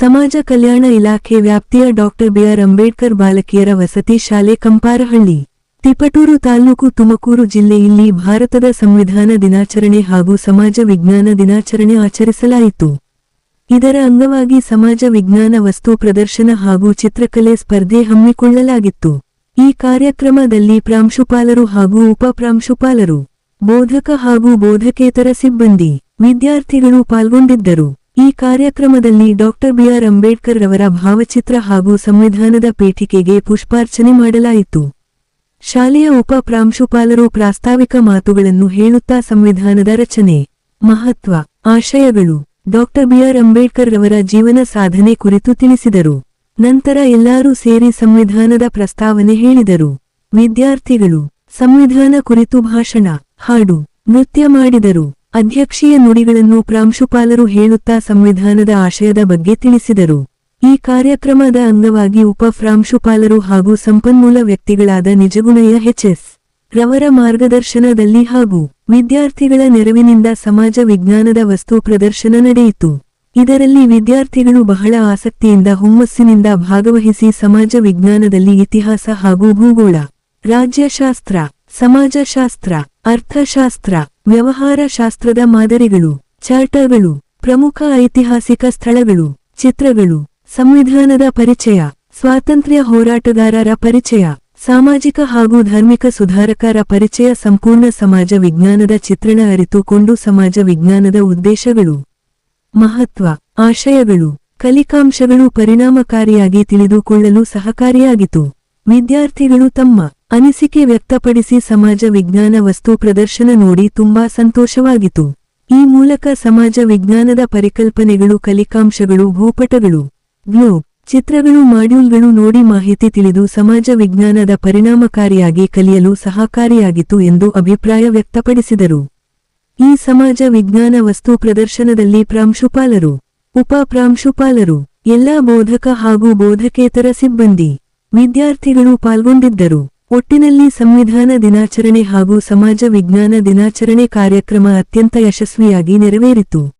ಸಮಾಜ ಕಲ್ಯಾಣ ಇಲಾಖೆ ವ್ಯಾಪ್ತಿಯ ಡಾಕ್ಟರ್ ಬಿಆರ್ ಅಂಬೇಡ್ಕರ್ ಬಾಲಕಿಯರ ವಸತಿ ಶಾಲೆ ಕಂಪಾರಹಳ್ಳಿ, ತಿಪಟೂರು ತಾಲೂಕು ತುಮಕೂರು ಜಿಲ್ಲೆಯಲ್ಲಿ ಭಾರತದ ಸಂವಿಧಾನ ದಿನಾಚರಣೆ ಹಾಗೂ ಸಮಾಜ ವಿಜ್ಞಾನ ದಿನಾಚರಣೆ ಆಚರಿಸಲಾಯಿತು. ಇದರ ಅಂಗವಾಗಿ ಸಮಾಜ ವಿಜ್ಞಾನ ವಸ್ತು ಪ್ರದರ್ಶನ ಹಾಗೂ ಚಿತ್ರಕಲೆ ಸ್ಪರ್ಧೆ ಹಮ್ಮಿಕೊಳ್ಳಲಾಗಿತ್ತು. ಈ ಕಾರ್ಯಕ್ರಮದಲ್ಲಿ ಪ್ರಾಂಶುಪಾಲರು ಹಾಗೂ ಉಪ ಪ್ರಾಂಶುಪಾಲರು ಬೋಧಕ ಹಾಗೂ ಬೋಧಕೇತರ ಸಿಬ್ಬಂದಿ, ವಿದ್ಯಾರ್ಥಿಗಳು ಪಾಲ್ಗೊಂಡಿದ್ದರು. ಈ ಕಾರ್ಯಕ್ರಮದಲ್ಲಿ ಡಾಕ್ಟರ್ ಬಿಆರ್ ಅಂಬೇಡ್ಕರ್ ರವರ ಭಾವಚಿತ್ರ ಹಾಗೂ ಸಂವಿಧಾನದ ಪೀಠಿಕೆಗೆ ಪುಷ್ಪಾರ್ಚನೆ ಮಾಡಲಾಯಿತು. ಶಾಲೆಯ ಉಪ ಪ್ರಾಂಶುಪಾಲರು ಪ್ರಾಸ್ತಾವಿಕ ಮಾತುಗಳನ್ನು ಹೇಳುತ್ತಾ ಸಂವಿಧಾನದ ರಚನೆ, ಮಹತ್ವ, ಆಶಯಗಳು, ಡಾಕ್ಟರ್ ಬಿಆರ್ ಅಂಬೇಡ್ಕರ್ ರವರ ಜೀವನ ಸಾಧನೆ ಕುರಿತು ತಿಳಿಸಿದರು. ನಂತರ ಎಲ್ಲರೂ ಸೇರಿ ಸಂವಿಧಾನದ ಪ್ರಸ್ತಾವನೆ ಹೇಳಿದರು. ವಿದ್ಯಾರ್ಥಿಗಳು, ಸಂವಿಧಾನ ಕುರಿತು ಭಾಷಣ, ಹಾಡು, ನೃತ್ಯ ಮಾಡಿದರು. ಅಧ್ಯಕ್ಷೀಯ ನುಡಿಗಳನ್ನು ಪ್ರಾಂಶುಪಾಲರು ಹೇಳುತ್ತಾ ಸಂವಿಧಾನದ ಆಶಯದ ಬಗ್ಗೆ ತಿಳಿಸಿದರು. ಈ ಕಾರ್ಯಕ್ರಮದ ಅಂಗವಾಗಿ ಉಪ ಪ್ರಾಂಶುಪಾಲರು ಹಾಗೂ ಸಂಪನ್ಮೂಲ ವ್ಯಕ್ತಿಗಳಾದ ನಿಜಗುಣಯ್ಯ ಎಚ್ಎಸ್ ರವರ ಮಾರ್ಗದರ್ಶನದಲ್ಲಿ ಹಾಗೂ ವಿದ್ಯಾರ್ಥಿಗಳ ನೆರವಿನಿಂದ ಸಮಾಜ ವಿಜ್ಞಾನದ ವಸ್ತು ಪ್ರದರ್ಶನ ನಡೆಯಿತು. ಇದರಲ್ಲಿ ವಿದ್ಯಾರ್ಥಿಗಳು ಬಹಳ ಆಸಕ್ತಿಯಿಂದ ಹುಮ್ಮಸ್ಸಿನಿಂದ ಭಾಗವಹಿಸಿ ಸಮಾಜ ವಿಜ್ಞಾನದಲ್ಲಿ ಇತಿಹಾಸ ಹಾಗೂ ಭೂಗೋಳ, ರಾಜ್ಯಶಾಸ್ತ್ರ, ಸಮಾಜಶಾಸ್ತ್ರ ಅರ್ಥಶಾಸ್ತ್ರ ವ್ಯವಹಾರ ಶಾಸ್ತ್ರದ ಮಾದರಿಗಳು, ಚಾರ್ಟರ್ಗಳು, ಪ್ರಮುಖ ಐತಿಹಾಸಿಕ ಸ್ಥಳಗಳು, ಚಿತ್ರಗಳು, ಸಂವಿಧಾನದ ಪರಿಚಯ, ಸ್ವಾತಂತ್ರ್ಯ ಹೋರಾಟಗಾರರ ಪರಿಚಯ, ಸಾಮಾಜಿಕ ಹಾಗೂ ಧಾರ್ಮಿಕ ಸುಧಾರಕರ ಪರಿಚಯ, ಸಂಪೂರ್ಣ ಸಮಾಜ ವಿಜ್ಞಾನದ ಚಿತ್ರಣ ಅರಿತುಕೊಂಡು ಸಮಾಜ ವಿಜ್ಞಾನದ ಉದ್ದೇಶಗಳು. ಮಹತ್ವ, ಆಶಯಗಳು, ಕಲಿಕಾಂಶಗಳು ಪರಿಣಾಮಕಾರಿಯಾಗಿ ತಿಳಿದುಕೊಳ್ಳಲು ಸಹಕಾರಿಯಾಗಿತು. ವಿದ್ಯಾರ್ಥಿಗಳು ತಮ್ಮ ಅನಿಸಿಕೆ ವ್ಯಕ್ತಪಡಿಸಿ ಸಮಾಜ ವಿಜ್ಞಾನ ವಸ್ತು ಪ್ರದರ್ಶನ ನೋಡಿ ತುಂಬಾ ಸಂತೋಷವಾಗಿತು ಈ ಮೂಲಕ ಸಮಾಜ ವಿಜ್ಞಾನದ ಪರಿಕಲ್ಪನೆಗಳು, ಕಲಿಕಾಂಶಗಳು, ಭೂಪಟಗಳು ಗ್ಲೋಬ್ ಚಿತ್ರಗಳು, ಮಾಡ್ಯೂಲ್ಗಳು ನೋಡಿ ಮಾಹಿತಿ ತಿಳಿದು ಸಮಾಜ ವಿಜ್ಞಾನದ ಪರಿಣಾಮಕಾರಿಯಾಗಿ ಕಲಿಯಲು ಸಹಕಾರಿಯಾಗಿತು ಎಂದು ಅಭಿಪ್ರಾಯ ವ್ಯಕ್ತಪಡಿಸಿದರು. ಈ ಸಮಾಜ ವಿಜ್ಞಾನ ವಸ್ತು ಪ್ರದರ್ಶನದಲ್ಲಿ ಪ್ರಾಂಶುಪಾಲರು, ಉಪ ಪ್ರಾಂಶುಪಾಲರು, ಎಲ್ಲಾ ಬೋಧಕ ಹಾಗೂ ಬೋಧಕೇತರ ಸಿಬ್ಬಂದಿ ವಿದ್ಯಾರ್ಥಿಗಳು ಪಾಲ್ಗೊಂಡಿದ್ದರು. ಒಟ್ಟಿನಲ್ಲಿ ಸಂವಿಧಾನ ದಿನಾಚರಣೆ ಹಾಗೂ ಸಮಾಜ ವಿಜ್ಞಾನ ದಿನಾಚರಣೆ ಕಾರ್ಯಕ್ರಮ ಅತ್ಯಂತ ಯಶಸ್ವಿಯಾಗಿ ನೆರವೇರಿತು.